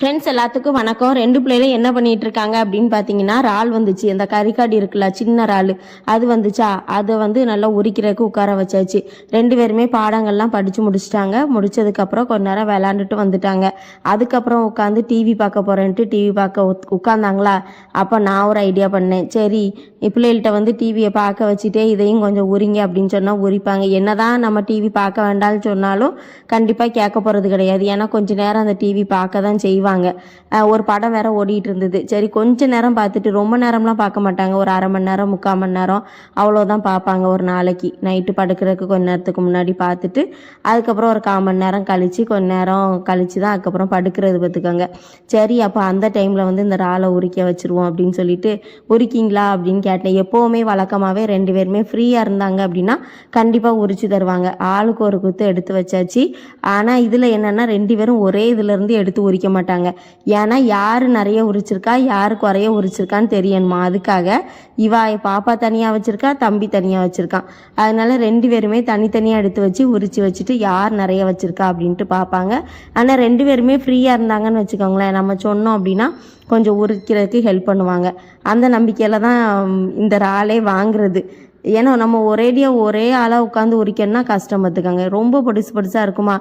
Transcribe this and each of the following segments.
Friends எல்லாத்துக்கும் வணக்கம். ரெண்டு பிள்ளைகளும் என்ன பண்ணிட்டு இருக்காங்க அப்படின்னு பார்த்தீங்கன்னா இறால் வந்துச்சு. அந்த கறிக்காடு இருக்குல்ல சின்ன இறால். அது வந்துச்சா? அதை வந்து நல்லா உரிக்கிறதுக்கு உட்கார வச்சாச்சு. ரெண்டு பேருமே பாடங்கள்லாம் படித்து முடிச்சிட்டாங்க. முடிச்சதுக்கப்புறம் கொஞ்ச நேரம் விளாண்டுட்டு வந்துட்டாங்க. அதுக்கப்புறம் உட்காந்து டிவி பார்க்க போகிறேன்ட்டு டிவி பார்க்க உட்காந்தாங்களா? அப்போ நான் ஒரு ஐடியா பண்ணேன். சரி பிள்ளைகள்கிட்ட வந்து டிவியை பார்க்க வச்சுட்டே இதையும் கொஞ்சம் உரிங்க அப்படின்னு சொன்னால் உரிப்பாங்க. என்னதான் நம்ம டிவி பார்க்க வேண்டாம்னு சொன்னாலும் கண்டிப்பாக கேட்க போகிறது கிடையாது. ஏன்னா கொஞ்சம் நேரம் அந்த டிவி பார்க்க தான் செய்வாங்க. அஹ் ஒரு படம் வேற ஓடிட்டு இருந்தது. சரி கொஞ்ச நேரம் பார்த்துட்டு ரொம்ப நேரம்லாம் பார்க்க மாட்டாங்க. ஒரு அரை மணி நேரம் முக்கால் மணி நேரம் அவ்வளோதான் பார்ப்பாங்க ஒரு நாளைக்கு. நைட்டு படுக்கிறதுக்கு கொஞ்ச நேரத்துக்கு முன்னாடி பார்த்துட்டு அதுக்கப்புறம் ஒரு கால் மணி நேரம் கழிச்சு கொஞ்ச நேரம் கழிச்சு தான் அதுக்கப்புறம் படுக்கிறது பார்த்துக்கோங்க. சரி அப்போ அந்த டைமில் வந்து இந்த இறாலை உரிக்க வச்சிருவோம் அப்படின்னு சொல்லிட்டு உரிக்கிங்களா? அப்படின்னு கேட்டேன். எப்போவுமே வழக்கமாகவே ரெண்டு பேருமே ஃப்ரீயாக இருந்தாங்க அப்படின்னா கண்டிப்பாக உரிச்சு தருவாங்க. ஆளுக்கு ஒரு குத்து எடுத்து வச்சாச்சு. ஆனால் இதில் என்னென்னா ரெண்டு பேரும் ஒரே இதுலேருந்து எடுத்து உரிக்க மாட்டாங்க. ஏன்னா யார் நிறைய உரிச்சிருக்கா? யார் குறைய உரிச்சிருக்கான்னு தெரியணுமா? அதுக்காக இவா பாப்பா தனியாக வச்சிருக்கா? தம்பி தனியாக வச்சிருக்கான். அதனால ரெண்டு பேருமே தனித்தனியாக எடுத்து வச்சு உரிச்சு வச்சுட்டு யார் நிறைய வச்சிருக்கா அப்படின்ட்டு பார்ப்பாங்க ஆனால் ரெண்டு பேருமே ஃப்ரீயாக இருந்தாங்கன்னு வச்சுக்கோங்களேன். நம்ம சொன்னோம் அப்படின்னா கொஞ்சம் உரிக்கிறதுக்கு ஹெல்ப் பண்ணுவாங்க. அந்த நம்பிக்கையில் தான் இந்த இறாலே வாங்குறது. ஏன்னா நம்ம ஒரேடியாக ஒரே ஆளாக உட்காந்து உரிக்கணும்னா கஷ்டம் பார்த்துக்கோங்க ரொம்ப பொடிசு பொடிசாக இருக்குமா?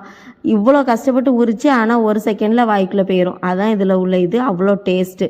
இவ்வளோ கஷ்டப்பட்டு உரிச்சு ஆனால் ஒரு செகண்டில் வாய்க்குள்ளே போயிடும் அதான் இதில் உள்ள இது. அவ்வளோ டேஸ்ட்டு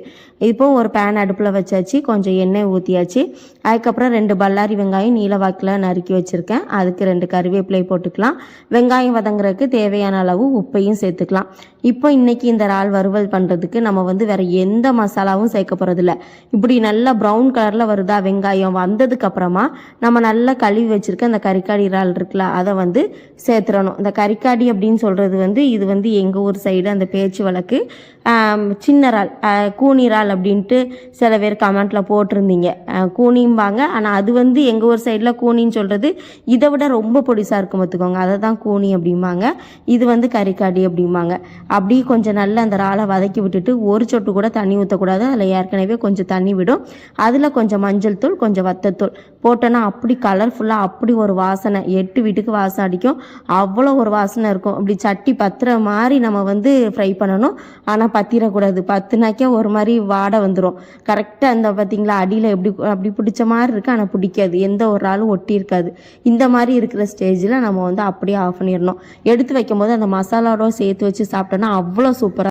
இப்போ ஒரு பேன் அடுப்பில் வச்சாச்சு. கொஞ்சம் எண்ணெய் ஊற்றியாச்சு அதுக்கப்புறம் ரெண்டு பல்லாரி வெங்காயம் நீல வாக்கில் நறுக்கி வச்சுருக்கேன். அதுக்கு ரெண்டு கருவேப்பிலை போட்டுக்கலாம். வெங்காயம் வதங்குறதுக்கு தேவையான அளவு உப்பையும் சேர்த்துக்கலாம். இப்போ இன்றைக்கி இந்த இறால் வறுவல் பண்ணுறதுக்கு நம்ம வந்து வேறு எந்த மசாலாவும் சேர்க்க போகிறதில்ல இப்படி நல்லா ப்ரௌன் கலரில் வருதா வெங்காயம் வந்ததுக்கு அப்புறமா நம்ம நல்லா கழுவி வச்சுருக்க அந்த கறிக்காடி இறால் இருக்குல்ல அதை வந்து சேர்த்துறணும். இந்த கறிக்காடி அப்படின்னு சொல்கிறது வந்து இது வந்து எங்கள் ஊர் சைடு அந்த பேச்சு வழக்கு. சின்ன இறால் கூனி இறால் அப்படின்ட்டு சில பேர் கமெண்ட்டில் போட்டிருந்தீங்க. கூனிம்பாங்க. ஆனால் அது வந்து எங்கள் ஊர் சைடில் கூனின்னு சொல்கிறது இதை விட ரொம்ப பொடிசாக இருக்கும் பார்த்துக்கோங்க அதை தான் கூனி அப்படிம்பாங்க. இது வந்து கறிக்காடி அப்படிம்பாங்க. அப்படியே கொஞ்சம் நல்லா அந்த இறாலை வதக்கி விட்டுட்டு ஒரு சொட்டு கூட தண்ணி ஊற்றக்கூடாது அதில் ஏற்கனவே கொஞ்சம் தண்ணி விடும். அதில் கொஞ்சம் மஞ்சள் தூள் கொஞ்சம் வத்தத்தூள் போட்டு போட்டோன்னா அப்படி கலர்ஃபுல்லாக அப்படி ஒரு வாசனை. எட்டு வீட்டுக்கு வாசனை அடிக்கும். அவ்வளோ ஒரு வாசனை இருக்கும். அப்படி சட்டி பத்துற மாதிரி நம்ம வந்து ஃப்ரை பண்ணணும். ஆனால் பத்திரக்கூடாது. பத்துனாக்கே ஒரு மாதிரி வாடை வந்துடும் கரெக்டாக அந்த பார்த்தீங்களா அடியில் எப்படி அப்படி பிடிச்ச மாதிரி இருக்குது ஆனால் பிடிக்காது. எந்த ஒரு ஆளும் ஒட்டி இருக்காது. இந்த மாதிரி இருக்கிற ஸ்டேஜில் நம்ம வந்து அப்படியே ஆஃப் பண்ணிடணும். எடுத்து வைக்கும் போது அந்த மசாலாவோட சேர்த்து வச்சு சாப்பிட்டோன்னா அவ்வளோ சூப்பராக